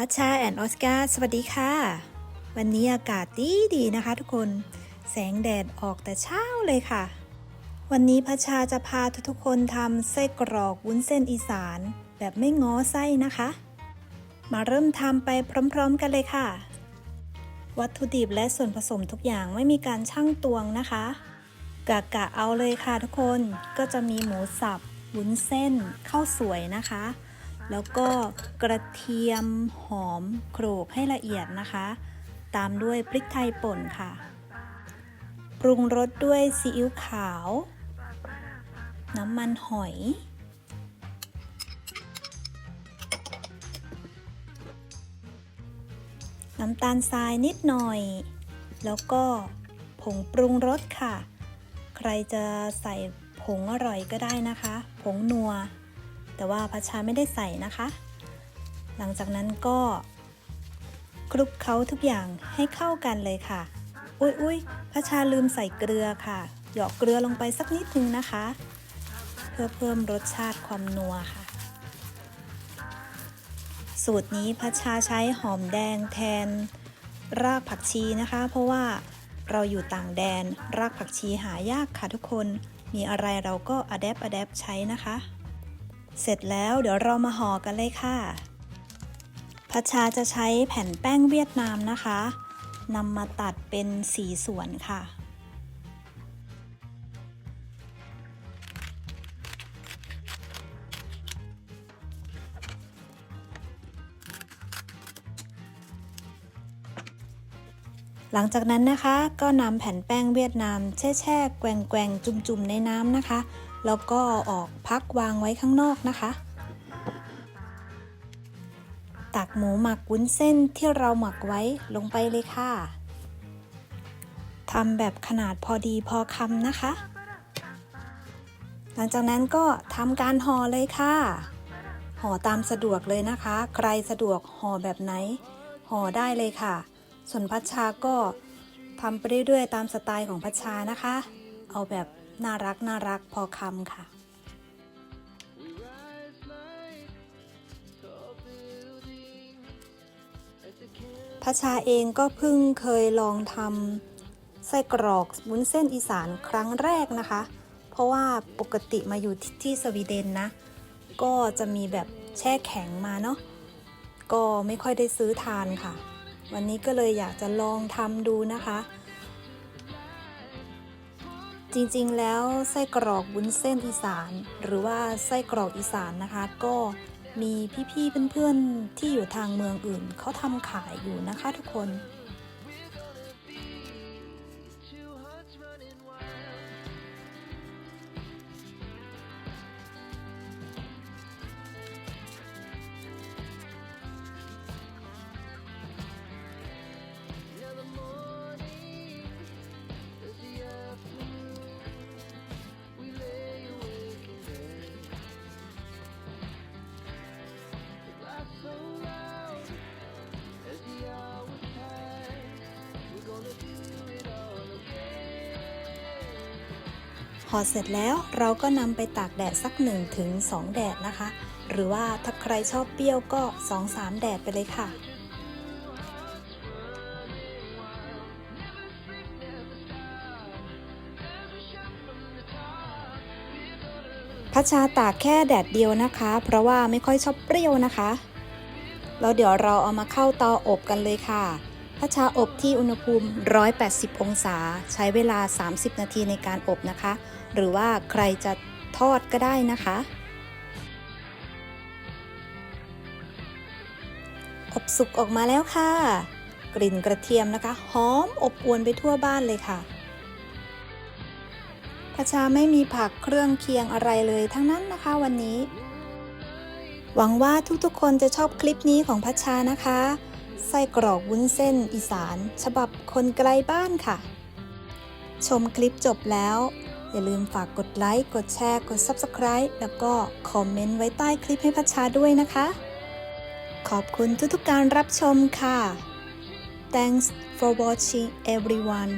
พัชชาแอนออสการ์สวัสดีค่ะ วันนี้อากาศดีดีๆนะคะทุกคนแสงแดดออกแต่เช้าเลยค่ะ วันนี้พัชชาจะพาทุกๆคนทำไส้กรอกวุ้นเส้นอีสาน แบบไม่ง้อไส้นะคะ มาเริ่มทำไปพร้อมๆกันเลยค่ะ วัตถุดิบและส่วนผสมทุกอย่างไม่มีการชั่งตวงนะคะกะกะเอาเลยค่ะทุกคนก็จะมีหมูสับวุ้นเส้นข้าวสวยนะคะ แล้วก็กระเทียมหอมโขลกให้ละเอียดนะคะ ตามด้วยพริกไทยป่นค่ะ ปรุงรสด้วยซีอิ๊วขาว น้ำมันหอย น้ำตาลทรายนิดหน่อย แล้วก็ผงปรุงรสค่ะ ใครจะใส่ผงอร่อยก็ได้นะคะ ผงนัว แต่ว่าพัชชาไม่ได้ใส่นะคะ หลังจากนั้นก็คลุกเคล้าทุกอย่างให้เข้ากันเลยค่ะ อุ้ยอุ้ยพัชชาลืมใส่เกลือค่ะ หยอกเกลือลงไปสักนิดนึงนะคะ เพื่อเพิ่มรสชาติความนัวค่ะ สูตรนี้พัชชาใช้หอมแดงแทน รากผักชีนะคะ เพราะว่าเราอยู่ต่างแดน รากผักชีหายากค่ะทุกคน มีอะไรเราก็อ d แ p ป a อ a p ใช้นะคะ เสร็จแล้วเดี๋ยวเรามาห่อกันเลยค่ะพัชชาจะใช้แผ่นแป้งเวียดนามนะคะนำมาตัดเป็นสีส่วนค่ะ หลังจากนั้นนะคะก็นำแผ่นแป้งเวียดนามแช่แช่แกว่งแกว่งจุ่มๆในน้ำนะคะ แล้วก็ออกพักวางไว้ข้างนอกนะคะ ตักหมูหมักวุ้นเส้นที่เราหมักไว้ลงไปเลยค่ะทำแบบขนาดพอดีพอคำนะคะ หลังจากนั้นก็ทำการห่อเลยค่ะ ห่อตามสะดวกเลยนะคะ ใครสะดวกห่อแบบไหน ห่อได้เลยค่ะ ส่วนพัชชาก็ทำไปเรื่อยๆตามสไตล์ของพัชชานะคะ เอาแบบ น่ารักน่ารักพอคำค่ะพัชชาเองก็เพิ่งเคยลองทำไส้กรอกวุ้นเส้นอีสานครั้งแรกนะคะ เพราะว่าปกติมาอยู่ที่ที่สวีเดนนะ ก็จะมีแบบแช่แข็งมาเนาะก็ไม่ค่อยได้ซื้อทานค่ะ วันนี้ก็เลยอยากจะลองทำดูนะคะ จริงๆ แล้วไส้กรอกวุ้นเส้นอีสาน หรือว่าไส้กรอกอีสานนะคะ ก็มีพี่ๆเพื่อนๆที่อยู่ทางเมืองอื่นเขาทำขายอยู่นะคะทุกคน ห่อเสร็จแล้วเราก็นำไปตากแดดสัก1ถึงแดดนะคะ หรือว่าถ้าใครชอบเปรี้ยวก็ 2-3 แดดไปเลยค่ะ พัชชาตากแค่แดดเดียวนะคะ เพราะว่าไม่ค่อยชอบเปรี้ยวนะคะแล้วเดี๋ยวเราเอามาเข้าเตาอบกันเลยค่ะ พัชชาอบที่อุณหภูมิ 180 องศา ใช้เวลา 30 นาทีในการอบนะคะ หรือว่าใครจะทอดก็ได้นะคะ อบสุกออกมาแล้วค่ะ กลิ่นกระเทียมนะคะ หอมอบอวนไปทั่วบ้านเลยค่ะพัชชาไม่มีผักเครื่องเคียงอะไรเลยทั้งนั้นนะคะวันนี้ หวังว่าทุกๆคนจะชอบคลิปนี้ของพัชชานะคะ ส้กรอกวุ้นเส้นอีสาน ฉบับคนไกลบ้านค่ะ ชมคลิปจบแล้ว อย่าลืมฝากกดไลค์ กดแชร์ กด Subscribe แล้วก็คอมเมนต์ไว้ใต้คลิปให้พัชชาด้วยนะคะ ขอบคุณทุกๆการรับชมค่ะ Thanks for watching everyone